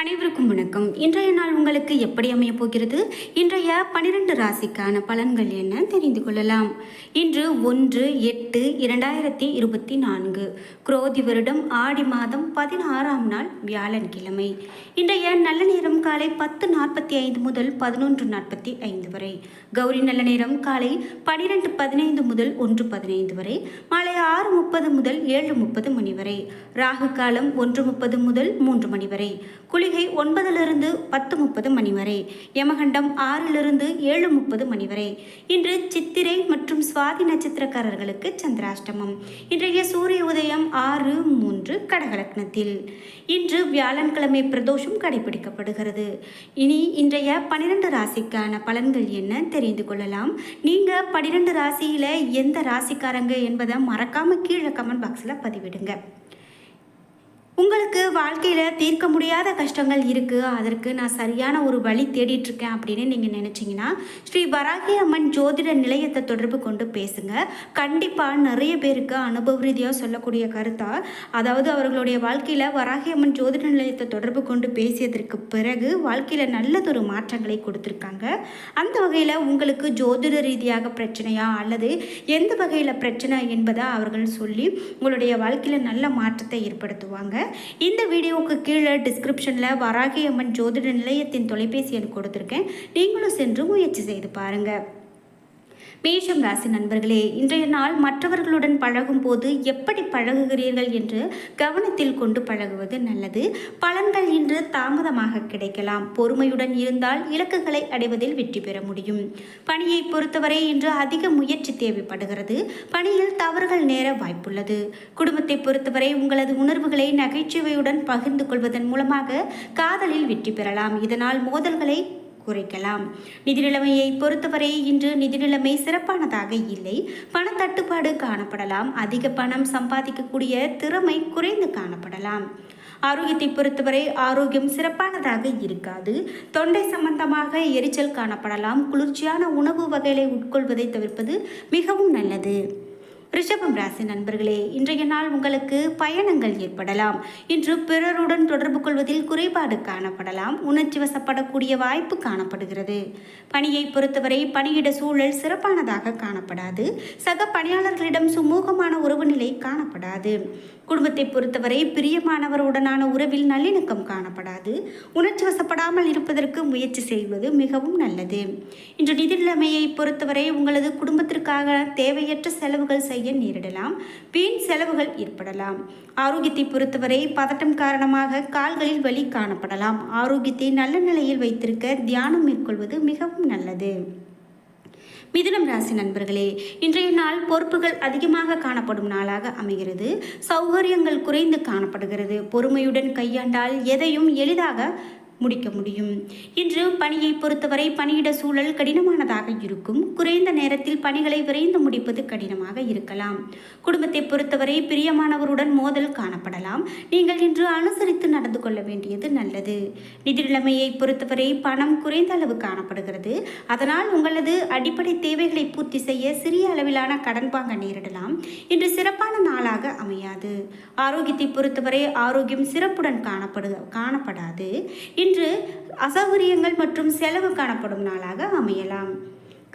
அனைவருக்கும் வணக்கம். இன்றைய நாள் உங்களுக்கு எப்படி அமைய போகிறது? இன்றைய பனிரெண்டு ராசிக்கான பலன்கள் என்ன தெரிந்து கொள்ளலாம். இன்று ஒன்று எட்டு இரண்டாயிரத்தி இருபத்தி நான்கு. குரோதி வருடம் ஆடி மாதம் பதினாறாம் நாள் வியாழன்கிழமை. இன்றைய நல்ல நேரம் காலை பத்து நாற்பத்தி ஐந்து முதல் பதினொன்று நாற்பத்தி ஐந்து வரை. கௌரி நல்ல நேரம் காலை பனிரெண்டு பதினைந்து முதல் ஒன்று பதினைந்து வரை. மாலை ஆறு முப்பது முதல் ஏழு முப்பது மணி வரை. ராகு காலம் ஒன்று முப்பது முதல் மூன்று மணி வரை. குளிகை ஒன்பதிலிருந்து பத்து முப்பது மணி வரை யமகண்டம் ஆறிலிருந்து ஏழு முப்பது மணி வரை. இன்று சித்திரை மற்றும் சுவாதி நட்சத்திரக்காரர்களுக்கு சந்திராஷ்டமம். இன்றைய சூரிய உதயம் ஆறு மூன்று கடகலக்னத்தில். இன்று வியாழன்கிழமை பிரதோஷம் கடைபிடிக்கப்படுகிறது. இனி இன்றைய பனிரெண்டு ராசிக்கான பலன்கள் என்ன தெரிந்து கொள்ளலாம். நீங்கள் பனிரெண்டு ராசியில் எந்த ராசிக்காரங்க என்பதை மறக்காமல் கீழே கமெண்ட் பாக்ஸில் பதிவிடுங்க. உங்களுக்கு வாழ்க்கையில் தீர்க்க முடியாத கஷ்டங்கள் இருக்குது அதற்கு நான் சரியான ஒரு வழி தேடிட்டுருக்கேன் அப்படின்னு நீங்கள் நினச்சிங்கன்னா ஸ்ரீ வராகி அம்மன் ஜோதிட நிலையத்தை தொடர்பு கொண்டு பேசுங்க. கண்டிப்பாக நிறைய பேருக்கு அனுபவ ரீதியாக சொல்லக்கூடிய கருத்தா அதாவது அவர்களுடைய வாழ்க்கையில் வராகி அம்மன் ஜோதிட நிலையத்தை தொடர்பு கொண்டு பேசியதற்கு பிறகு வாழ்க்கையில் நல்லதொரு மாற்றங்களை கொடுத்துருக்காங்க. அந்த வகையில் உங்களுக்கு ஜோதிட ரீதியாக பிரச்சனையா அல்லது எந்த வகையில் பிரச்சனை என்பதை அவர்கள் சொல்லி உங்களுடைய வாழ்க்கையில் நல்ல மாற்றத்தை ஏற்படுத்துவாங்க. இந்த வீடியோவுக்கு கீழே டிஸ்கிரிப்ஷனில் வராகி அம்மன் ஜோதிட நிலையத்தின் தொலைபேசி எண் கொடுத்துருக்கேன். நீங்களும் சென்று முயற்சி செய்து பாருங்கள் மேஷம் ராசி நண்பர்களே இன்றைய நாள் மற்றவர்களுடன் பழகும் போது எப்படி பழகுகிறீர்கள் என்று கவனத்தில் கொண்டு பழகுவது நல்லது. பலன்கள் இன்று தாமதமாக கிடைக்கலாம். பொறுமையுடன் இருந்தால் இலக்குகளை அடைவதில் வெற்றி பெற முடியும். பணியை பொறுத்தவரை இன்று அதிக முயற்சி தேவைப்படுகிறது. பணியில் தவறுகள் நேர வாய்ப்புள்ளது. குடும்பத்தை பொறுத்தவரை உங்களது உணர்வுகளை நகைச்சுவையுடன் பகிர்ந்து கொள்வதன் மூலமாக காதலில் வெற்றி பெறலாம். இதனால் மோதல்களை குறைக்கலாம். நிதி நிலைமையை பொறுத்தவரை இன்று நிதி நிலைமை சிறப்பானதாக இல்லை. பணத்தட்டுப்பாடு காணப்படலாம். அதிக பணம் சம்பாதிக்கக்கூடிய திறமை குறைந்து காணப்படலாம். ஆரோக்கியத்தை பொறுத்தவரை ஆரோக்கியம் சிறப்பானதாக இருக்காது. தொண்டை சம்பந்தமாக எரிச்சல் காணப்படலாம். குளிர்ச்சியான உணவு வகைகளை உட்கொள்வதை தவிர்ப்பது மிகவும் நல்லது. ரிஷபம் ராசி நண்பர்களே இன்றைய நாள் உங்களுக்கு பயணங்கள் ஏற்படலாம். இன்று பிறருடன் தொடர்பு கொள்வதில் குறைபாடு காணப்படலாம். உணர்ச்சி வசப்படக்கூடிய வாய்ப்பு காணப்படுகிறது. பணியை பொறுத்தவரை பணியிட சூழல் சிறப்பானதாக காணப்படாது. சக பணியாளர்களிடம் சுமூகமான உறவு நிலை காணப்படாது. குடும்பத்தை பொறுத்தவரை பிரியமானவருடனான உறவில் நல்லிணக்கம் காணப்படாது. உணர்ச்சி வசப்படாமல் இருப்பதற்கு முயற்சி செய்வது மிகவும் நல்லது. இன்று நிதி நிலைமையை பொறுத்தவரை உங்களது குடும்பத்திற்காக தேவையற்ற செலவுகள் செய்ய நேரிடலாம். வீண் செலவுகள் ஏற்படலாம். ஆரோக்கியத்தை பொறுத்தவரை பதட்டம் காரணமாக கால்களில் வலி காணப்படலாம். ஆரோக்கியத்தை நல்ல நிலையில் வைத்திருக்க தியானம் மேற்கொள்வது மிகவும் நல்லது. மிதுனம் ராசி நண்பர்களே இன்றைய நாள் பொறுப்புகள் அதிகமாக காணப்படும் நாளாக அமைகிறது. சௌகரியங்கள் குறைந்து காணப்படுகிறது. பொறுமையுடன் கையாண்டால் எதையும் எளிதாக முடிக்க முடியும். இன்று பணியை பொறுத்தவரை பணியிட சூழல் கடினமானதாக இருக்கும். குறைந்த நேரத்தில் பணிகளை விரைந்து முடிப்பது கடினமாக இருக்கலாம். குடும்பத்தை பொறுத்தவரை பிரியமானவருடன் மோதல் காணப்படலாம். நீங்கள் இன்று அனுசரித்து நடந்து கொள்ள வேண்டியது நல்லது. நிதி நிலைமையை பொறுத்தவரை பணம் குறைந்த அளவு காணப்படுகிறது. அதனால் உங்களது அடிப்படை தேவைகளை பூர்த்தி செய்ய சிறிய அளவிலான கடன் வாங்க நேரிடலாம். இன்று சிறப்பான நாளாக அமையாது. ஆரோக்கியத்தை பொறுத்தவரை ஆரோக்கியம் சிறப்புடன் காணப்படு காணப்படாது. இன்று அசௌகரியங்கள் மற்றும் செலவு காணப்படும் நாளாக அமையலாம்.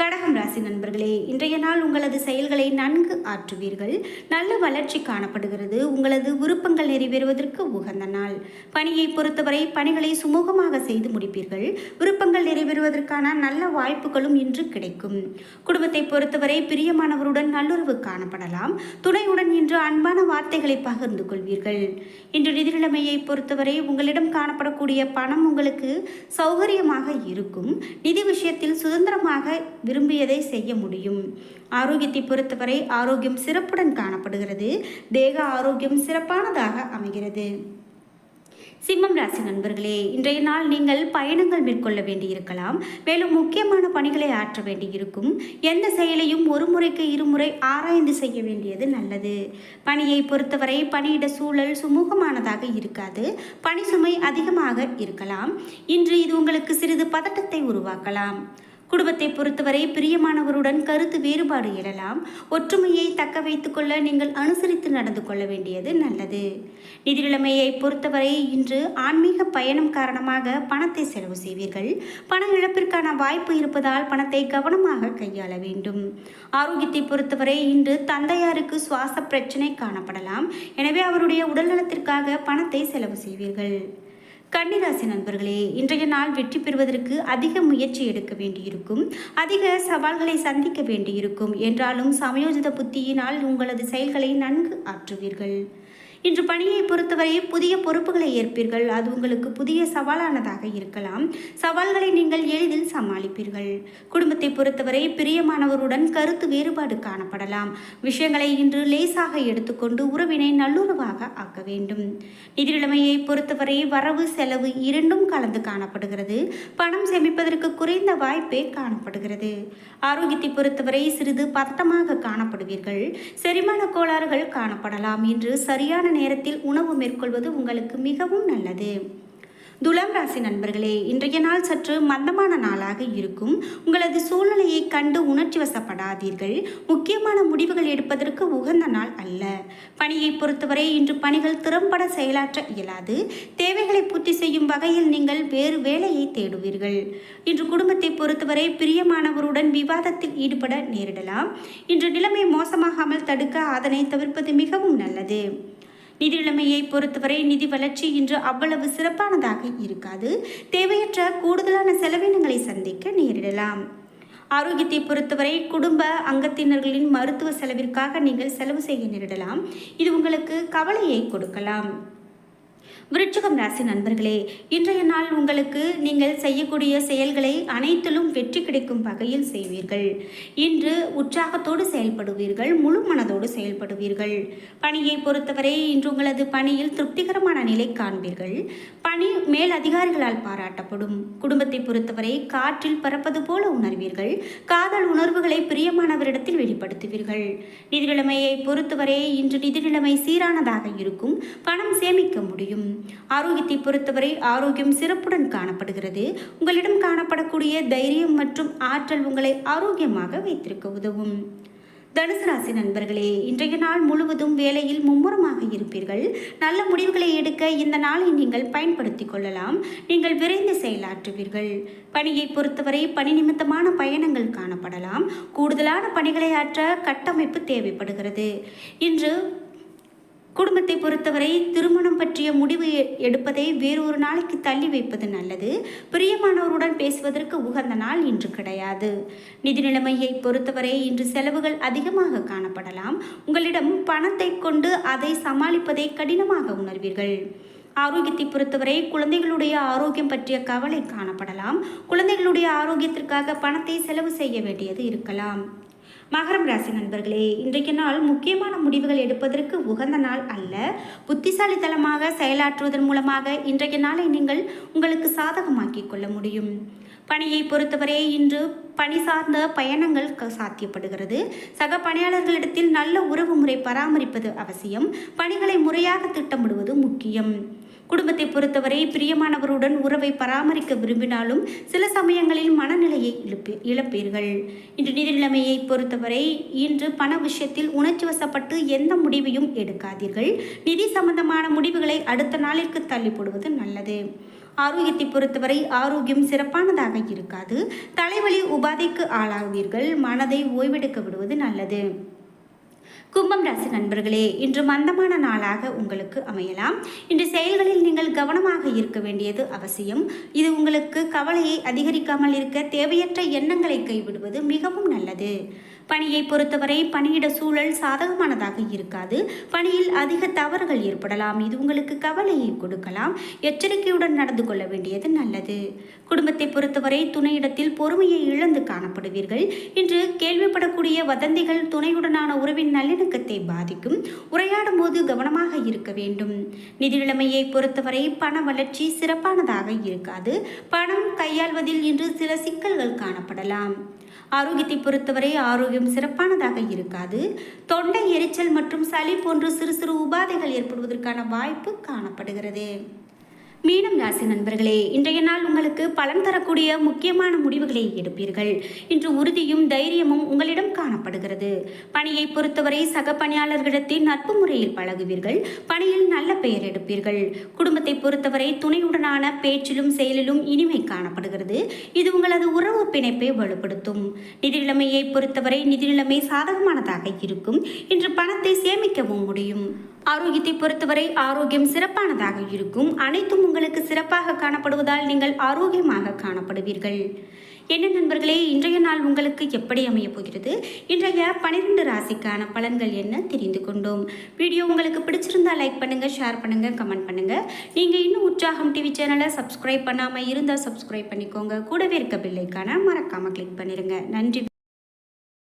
கடகம் ராசி நண்பர்களே இன்றைய நாள் உங்களது செயல்களை நன்கு ஆற்றுவீர்கள். நல்ல வளர்ச்சி காணப்படுகிறது. உங்களது விருப்பங்கள் நிறைவேறுவதற்கு உகந்த நாள். பணியை பொறுத்தவரை பணிகளை சுமூகமாக செய்து முடிப்பீர்கள். விருப்பங்கள் நிறைவேறுவதற்கான நல்ல வாய்ப்புகளும் இன்று கிடைக்கும். குடும்பத்தை பொறுத்தவரை பிரியமானவருடன் நல்லுறவு காணப்படலாம். துணையுடன் இன்று அன்பான வார்த்தைகளை பகிர்ந்து கொள்வீர்கள். இன்று நிதிநிலைமையை பொறுத்தவரை உங்களிடம் காணப்படக்கூடிய பணம் உங்களுக்கு சௌகரியமாக இருக்கும். நிதி விஷயத்தில் சுதந்திரமாக விரும்பியதை செய்ய முடியும். ஆரோக்கியத்தை பொறுத்தவரை ஆரோக்கியம் சிறப்புடன் காணப்படுகிறது. தேக ஆரோக்கியம் சிறப்பானதாக அமைகிறது. சிம்மம் ராசி நண்பர்களே இன்றைய நாள் நீங்கள் பயணங்கள் மேற்கொள்ள வேண்டியிருக்கலாம். மேலும் முக்கியமான பணிகளை ஆற்ற வேண்டியிருக்கும். எந்த செயலையும் ஒரு முறைக்கு இருமுறை ஆராய்ந்து செய்ய வேண்டியது நல்லது. பணியை பொறுத்தவரை பணியிட சூழல் சுமூகமானதாக இருக்காது. பணி சுமை அதிகமாக இருக்கலாம். இன்று இது உங்களுக்கு சிறிது பதட்டத்தை உருவாக்கலாம். குடும்பத்தை பொறுத்தவரை பிரியமானவருடன் கருத்து வேறுபாடு எழலாம். ஒற்றுமையை தக்க வைத்துக்கொள்ள நீங்கள் அனுசரித்து நடந்து கொள்ள வேண்டியது நல்லது. நிதிநிலைமையை பொறுத்தவரை இன்று ஆன்மீக பயணம் காரணமாக பணத்தை செலவு செய்வீர்கள். பண இழப்பிற்கான வாய்ப்பு இருப்பதால் பணத்தை கவனமாக கையாள வேண்டும். ஆரோக்கியத்தை பொறுத்தவரை இன்று தந்தையாருக்கு சுவாச பிரச்சனை காணப்படலாம். எனவே அவருடைய உடல்நலத்திற்காக பணத்தை செலவு செய்வீர்கள். கன்னிராசி நண்பர்களே இன்றைய நாள் வெற்றி பெறுவதற்கு அதிக முயற்சி எடுக்க வேண்டியிருக்கும். அதிக சவால்களை சந்திக்க வேண்டியிருக்கும். என்றாலும் சமயோஜித புத்தியினால் உங்களது செயல்களை நன்கு ஆற்றுவீர்கள். இன்று பணியை பொறுத்தவரை புதிய பொறுப்புகளை ஏற்பீர்கள். அது உங்களுக்கு புதிய சவாலானதாக இருக்கலாம். சவால்களை நீங்கள் எளிதில் சமாளிப்பீர்கள். குடும்பத்தை பொறுத்தவரை பிரியமானவருடன் கருத்து வேறுபாடு காணப்படலாம். விஷயங்களை இன்று லேசாக எடுத்துக்கொண்டு உறவினை நல்லுறவாக ஆக்க வேண்டும். நிதிநிலைமையை பொறுத்தவரை வரவு செலவு இரண்டும் கலந்து காணப்படுகிறது. பணம் சேமிப்பதற்கு குறைந்த வாய்ப்பே காணப்படுகிறது. ஆரோக்கியத்தை பொறுத்தவரை சிறிது பதட்டமாக காணப்படுவீர்கள். செரிமான கோளாறுகள் காணப்படலாம். இன்று சரியான நேரத்தில் உணவு மேற்கொள்வது உங்களுக்கு மிகவும் நல்லது. துலாம் ராசி நண்பர்களே இன்றைய நாள் சற்று மந்தமான நாளாக இருக்கும். உங்களது சூழ்நிலையை கண்டு உணர்ச்சி வசப்படாதீர்கள். முக்கியமான முடிவுகள் எடுப்பதற்கு உகந்த நாள் அல்ல. பணியை பொறுத்தவரை இன்று பணிகள் திறம்பட செயலாற்ற இயலாது. தேவைகளை பூர்த்தி செய்யும் வகையில் நீங்கள் வேறு வேலையை தேடுவீர்கள். இன்று குடும்பத்தை பொறுத்தவரை பிரியமானவருடன் விவாதத்தில் ஈடுபட நேரிடலாம். இன்று நிலைமை மோசமாகாமல் தடுக்க அதனை தவிர்ப்பது மிகவும் நல்லது. நிதி நிலைமையை பொறுத்தவரை நிதி வளர்ச்சி இன்று அவ்வளவு சிறப்பானதாக இருக்காது. தேவையற்ற கூடுதலான செலவினங்களை சந்திக்க நேரிடலாம். ஆரோக்கியத்தை பொறுத்தவரை குடும்ப அங்கத்தினர்களின் மருத்துவ செலவிற்காக நீங்கள் செலவு செய்ய நேரிடலாம். இது உங்களுக்கு கவலையை கொடுக்கலாம். விருட்சகம் ராசி நண்பர்களே இன்றைய நாள் உங்களுக்கு நீங்கள் செய்யக்கூடிய செயல்களை அனைத்திலும் வெற்றி கிடைக்கும் வகையில் செய்வீர்கள். இன்று உற்சாகத்தோடு செயல்படுவீர்கள் முழு மனதோடு செயல்படுவீர்கள். பணியை பொறுத்தவரை இன்று உங்களது பணியில் திருப்திகரமான நிலை காண்பீர்கள். பணி மேல் அதிகாரிகளால் பாராட்டப்படும். குடும்பத்தை பொறுத்தவரை காற்றில் பறப்பது போல உணர்வீர்கள். காதல் உணர்வுகளை பிரியமானவரிடத்தில் வெளிப்படுத்துவீர்கள். நிதி நிலைமையை பொறுத்தவரை இன்று நிதி நிலைமை சீரானதாக இருக்கும். பணம் சேமிக்க முடியும். ஆரோக்கியத்தை பொறுத்தவரை ஆரோக்கியம் சிறப்புடன் காணப்படுகிறது. உங்களிடம் காணப்படக்கூடிய தைரியம் மற்றும் ஆற்றல் உங்களை ஆரோக்கியமாக வைத்திருக்க உதவும். தனுசு ராசி நண்பர்களே இன்றைய நாள் முழுவதும் வேலையில் மும்முரமாக இருப்பீர்கள். நல்ல முடிவுகளை எடுக்க இந்த நாளை நீங்கள் பயன்படுத்தி கொள்ளலாம். நீங்கள் விரைந்து செயலாற்றுவீர்கள். பணியை பொறுத்தவரை பணி நிமித்தமான பயணங்கள் காணப்படலாம். கூடுதலான பணிகளை ஆற்ற கட்டமைப்பு தேவைப்படுகிறது. இன்று குடும்பத்தை பொறுத்தவரை திருமணம் பற்றிய முடிவு எ- எடுப்பதை வேறொரு நாளைக்கு தள்ளி வைப்பது நல்லது. பிரியமானவருடன் பேசுவதற்கு உகந்த நாள் இன்று கிடையாது. நிதி நிலைமையை பொறுத்தவரை இன்று செலவுகள் அதிகமாக காணப்படலாம். உங்களிடம் பணத்தை கொண்டு அதை சமாளிப்பதை கடினமாக உணர்வீர்கள். ஆரோக்கியத்தை பொறுத்தவரை குழந்தைகளுடைய ஆரோக்கியம் பற்றிய கவலை காணப்படலாம். குழந்தைகளுடைய ஆரோக்கியத்திற்காக பணத்தை செலவு செய்ய வேண்டியது இருக்கலாம். மகரம் ராசி நண்பர்களே இன்றைக்கு நாள் முக்கியமான முடிவுகள் எடுப்பதற்கு உகந்த நாள் அல்ல. புத்திசாலித்தனமாக செயலாற்றுவதன் மூலமாக இன்றைய நாளை நீங்கள் உங்களுக்கு சாதகமாக்கிக் கொள்ள முடியும். பணியை பொறுத்தவரை இன்று பணி சார்ந்த பயணங்கள் க- சாத்தியப்படுகிறது. சக பணியாளர்களிடத்தில் நல்ல உறவு முறை பராமரிப்பது அவசியம். பணிகளை முறையாக திட்டமிடுவது முக்கியம். குடும்பத்தை பொறுத்தவரை பிரியமானவருடன் உறவை பராமரிக்க விரும்பினாலும் சில சமயங்களில் மனநிலையை இழப்பி இழப்பீர்கள். இன்று நிதி நிலைமையை பொறுத்தவரை இன்று பண விஷயத்தில் உணர்ச்சி வசப்பட்டு எந்த முடிவையும் எடுக்காதீர்கள். நிதி சம்பந்தமான முடிவுகளை அடுத்த நாளிற்கு தள்ளி போடுவது நல்லது. ஆரோக்கியத்தை பொறுத்தவரை ஆரோக்கியம் சிறப்பானதாக இருக்காது. தலைவலி உபாதைக்கு ஆளாகுவீர்கள் மனதை ஓய்வெடுக்க விடுவது நல்லது. கும்பம் ராசி நண்பர்களே இன்று மந்தமான நாளாக உங்களுக்கு அமையலாம். இன்று செயல்களில் நீங்கள் கவனமாக இருக்க வேண்டியது அவசியம். இது உங்களுக்கு கவலையை அதிகரிக்காமல் இருக்க தேவையற்ற எண்ணங்களை கைவிடுவது மிகவும் நல்லது. பணியை பொறுத்தவரை பணியிட சூழல் சாதகமானதாக இருக்காது. பணியில் அதிக தவறுகள் ஏற்படலாம். இது உங்களுக்கு கவலையை கொடுக்கலாம். எச்சரிக்கையுடன் நடந்து கொள்ள வேண்டியது நல்லது. குடும்பத்தை பொறுத்தவரை துணையிடத்தில் பொறுமையை இழந்து காணப்படுவீர்கள். இன்று கேள்விப்படக்கூடிய வதந்திகள் துணையுடனான உறவின் நல்லிணக்கத்தை பாதிக்கும். உரையாடும் போது கவனமாக இருக்க வேண்டும். நிதி நிலைமையை பொறுத்தவரை பண வளர்ச்சி சிறப்பானதாக இருக்காது. பணம் கையாள்வதில் இன்று சில சிக்கல்கள் காணப்படலாம். ஆரோக்கியத்தை பொறுத்தவரை ஆரோக்கியம் சிறப்பானதாக இருக்காது. தொண்டை எரிச்சல் மற்றும் சளி போன்ற சிறு சிறு உபாதைகள் ஏற்படுவதற்கான வாய்ப்பு காணப்படுகிறது. மீனம் ராசி நண்பர்களே இன்றைய நாள் உங்களுக்கு பலன் தரக்கூடிய முக்கியமான முடிவுகளை எடுப்பீர்கள். இன்று உறுதியும் தைரியமும் உங்களிடம் காணப்படுகிறது. பணியை பொறுத்தவரை சக பணியாளர்களிடத்தில் நட்பு முறையில் பழகுவீர்கள். பணியில் நல்ல பெயர் எடுப்பீர்கள். குடும்பத்தை பொறுத்தவரை துணையுடனான பேச்சிலும் செயலிலும் இனிமை காணப்படுகிறது. இது உங்களது உறவு பிணைப்பை வலுப்படுத்தும். நிதிநிலைமையை பொறுத்தவரை நிதிநிலைமை சாதகமானதாக இருக்கும். இன்று பணத்தை சேமிக்கவும் முடியும். ஆரோக்கியத்தை பொறுத்தவரை ஆரோக்கியம் சிறப்பானதாக இருக்கும். அனைத்தும் உங்களுக்கு சிறப்பாக காணப்படுவதால் நீங்கள் ஆரோக்கியமாக காணப்படுவீர்கள். என்ன நண்பர்களே இன்றைய நாள் உங்களுக்கு எப்படி அமையப் போகிறது? இன்றைய பனிரெண்டு ராசிக்கான பலன்கள் என்ன தெரிந்து கொண்டோம். வீடியோ உங்களுக்கு பிடிச்சிருந்தா லைக் பண்ணுங்க ஷேர் பண்ணுங்க கமெண்ட் பண்ணுங்க. நீங்க இன்னும் உற்சாகம் டிவி சேனலை சப்ஸ்கிரைப் பண்ணாம இருந்தால் சப்ஸ்கிரைப் பண்ணிக்கோங்க. கூடவே இருக்க பில்லைக்கான மறக்காம கிளிக் பண்ணிருங்க. நன்றி.